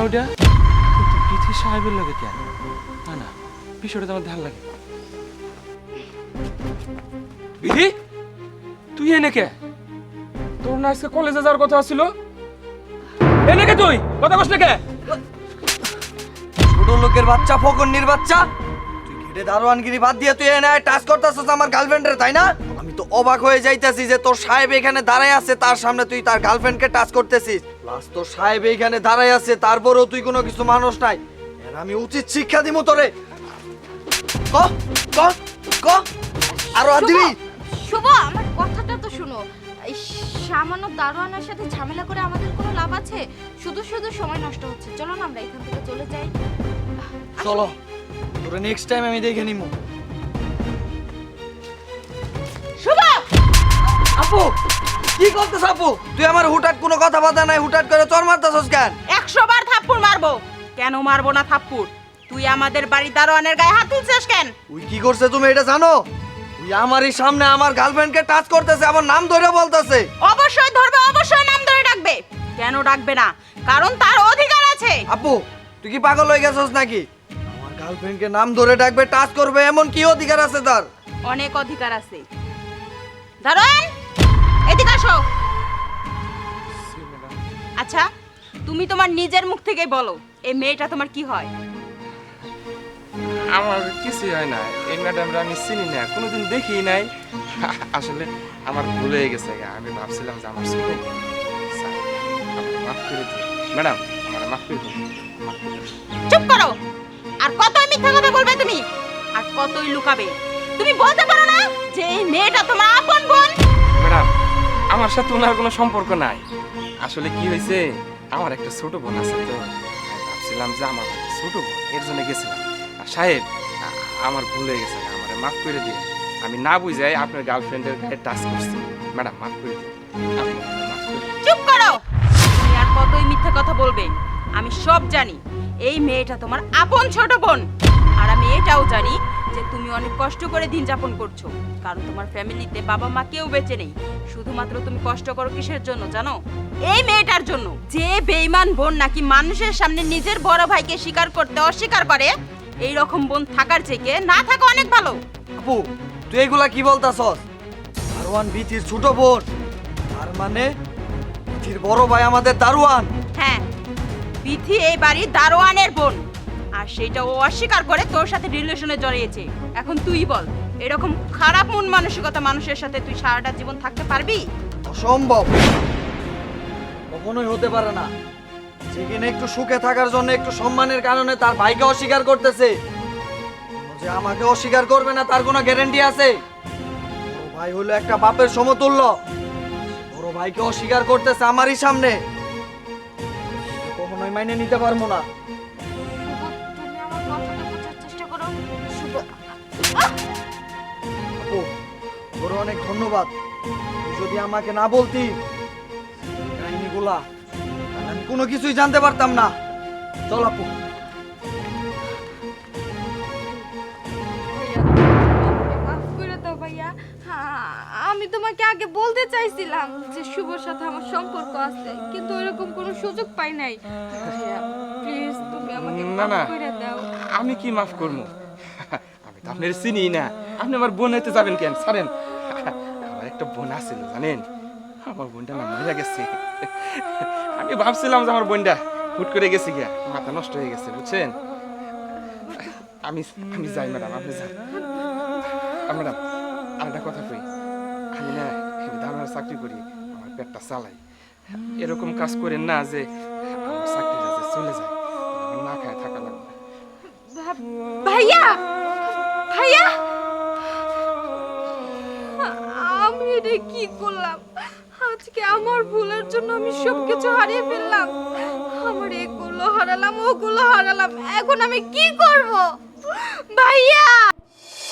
না ওটা? সাহেবের লাগে কেন? না না লাগে। বিধি, তুই এনে কে? তোর না আজকে কলেজে যাওয়ার কথা ছিল এনে কে তুই? কথা কস কে? ছোট লোকের বাচ্চা, ফকন্নির বাচ্চা। তুই ঘেটে দারোয়ানগিরি বাদ দিয়ে তুই এনে টাচ করতেছিস আমার গার্লফ্রেন্ডের তাই না? আমি তো অবাক হয়ে যাইতেছি যে তোর সাহেব এখানে দাঁড়ায় আছে তার সামনে তুই তার গার্লফ্রেন্ডকে টাচ করতেছিস। প্লাস তোর সাহেব এখানে দাঁড়ায় আছে তারপরেও তুই কোনো কিছু মানুষ নাই। এর আমি উচিত শিক্ষা দিব তোরে। ক? ক? ক? আরও আর দিবি? শুভ আমার কথাটা তো শুনো। এই সামান্য দারোয়ানের সাথে ঝামেলা করে আমাদের কোনো লাভ আছে? শুধু শুধু সময় নষ্ট হচ্ছে। চলো না আমরা এখান থেকে চলে যাই। চলো। তোরে নেক্সট টাইম আমি দেখে নিমু। আপু কি করতেছ আপু তুই আমার হুটাট কোনো কথা বাতা নাই হুটাট করে চর মারতেছস কেন? একশো বার থাপ্পড় মারবো। কেন মারবো না থাপ্পড়? তুই আমাদের বাড়ির দারোয়ানের গায়ে হাত তুলছিস কেন? উই কি করছে তুমি এটা জানো? উই আমারই সামনে আমার গার্লফ্রেন্ডকে টাচ করতেছে আমার নাম ধরে বলতেছে। অবশ্যই ধরবে অবশ্যই নাম ধরে ডাকবে। কেন ডাকবে না? কারণ তার অধিকার আছে। আপু তুই কি পাগল হয়ে গেছস নাকি? আমার গার্লফ্রেন্ডকে নাম ধরে ডাকবে টাচ করবে এমন কি অধিকার আছে তার? অনেক অধিকার আছে। দারোয়ান! এদিকে আসো। আচ্ছা তুমি তোমার নিজের মুখ থেকেই বলো এই মেয়েটা তোমার কি হয়? আমার কিছু হয় না। এই ম্যাডামরা আমি চিনি না কোনোদিন দেখি নাই। আসলে আমার ভুল হয়ে গেছে আমি ভাবছিলাম যে আমার ছোট মাফ করে দিন ম্যাডাম আমার মাফ করে দিন চুপ করো! আর কতই মিথ্যা কথা বলবে তুমি? আর কতই লুকাবে? তুমি বলতে পারো না যে এই মেয়েটা তোমার আপন বোন? ম্যাডাম আমার সাথে ওনার কোনো সম্পর্ক নাই। আসলে কি হয়েছে, আমার একটা ছোট বোন আছে তো। ভাবছিলাম যে আমার একটা ছোট বোন, এর জন্য গেছিলাম। আর সাহেব আমার ভুল হয়ে গেছে, আমার মাফ করে দিন আমি না বুঝাই আপনার গার্লফ্রেন্ডের গায়ে টাচ করছি। ম্যাডাম, মাফ করে দিন মাফ করে দিন। চুপ করো! তুমি আর কতই মিথ্যা কথা বলবে? আমি সব জানি। এই মেয়েটা তোমার আপন ছোট বোন। আর আমি এটাও জানি যে তুমি অনেক কষ্ট করে দিন যাপন করছ। কারণ তোমার ফ্যামিলিতে বাবা মা কেউ বেঁচে নেই। শুধুমাত্র তুমি কষ্ট করো কিসের জন্য জানো? এই মেয়েটার জন্য যে বেইমান বোন নাকি মানুষের সামনে নিজের বড় ভাইকে স্বীকার করতে অস্বীকার করে এই রকম বোন থাকার থেকে না থাকা অনেক ভালো। আপু তুই এগুলা কি বলতাছস? দারোয়ান বিথির ছোট বোন। তার মানে বিথির বড় ভাই আমাদের দারোয়ান। হ্যাঁ বিথি এই বাড়ির দারোয়ানের বোন। আর সেটা ও অস্বীকার করে তোর সাথে রিলেশনে জড়িয়েছে। এখন তুই বল, এরকম খারাপ মন মানসিকতা মানুষের সাথে তুই সারাটা জীবন থাকতে পারবি? অসম্ভব। কখনোই হতে পারে না। যেখানে একটু সুখে থাকার জন্য একটু সম্মানের কারণে তার ভাইকে অস্বীকার করতেছে। যে আমাকে অস্বীকার করবে না, তার কোনো গ্যারেন্টি আছে? বড় ভাই হলো একটা বাপের সমতুল্য। বড় ভাইকে অস্বীকার করতেছে আমারই সামনে। কখনোই মাইনে নিতে পারব না। আপু তোর অনেক ধন্যবাদ। যদি আমাকে না বলতি কাহিনীগুলা আমি কোনো কিছুই জানতে পারতাম না। চল আপু। হ্যাঁ, আমি তোমাকে আগে বলতে চাইছিলাম যে শুভর সাথে আমার সম্পর্ক আছে কিন্তু এরকম কোনো সুযোগ পাই নাই। প্লিজ তুমি আমাকে না, মাফ না। করে দাও। আমি কি মাফ করব? আপনার চিনি না। আপনি আমার বোন হইতে যাবেন কেন? ছাড়েন। আমার একটা বোন আছিল, জানেন? আমার বোনটা না মরে গেছে। আমি ভাবছিলাম যে আমার বোনটা হুট করে গেছে গিয়া, মাথা নষ্ট হয়ে গেছে, বুঝছেন? আমি আমি যাই, ম্যাডাম, আপনি যান। ম্যাডাম, আরেকটা কথা কই। আমি না দারোয়ান চাকরি করি, আমার পেটটা চালাই। এরকম কাজ করেন না যে আমার চাকরিটা যে চলে যায় না খায় থাকা লাগবে ভাইয়া! কি করলাম। আজকে আমার ভুলের জন্য আমি সবকিছু হারিয়ে ফেললাম। আমার এগুলো হারালাম, ওগুলো হারালাম। এখন আমি কি করব? ভাইয়া!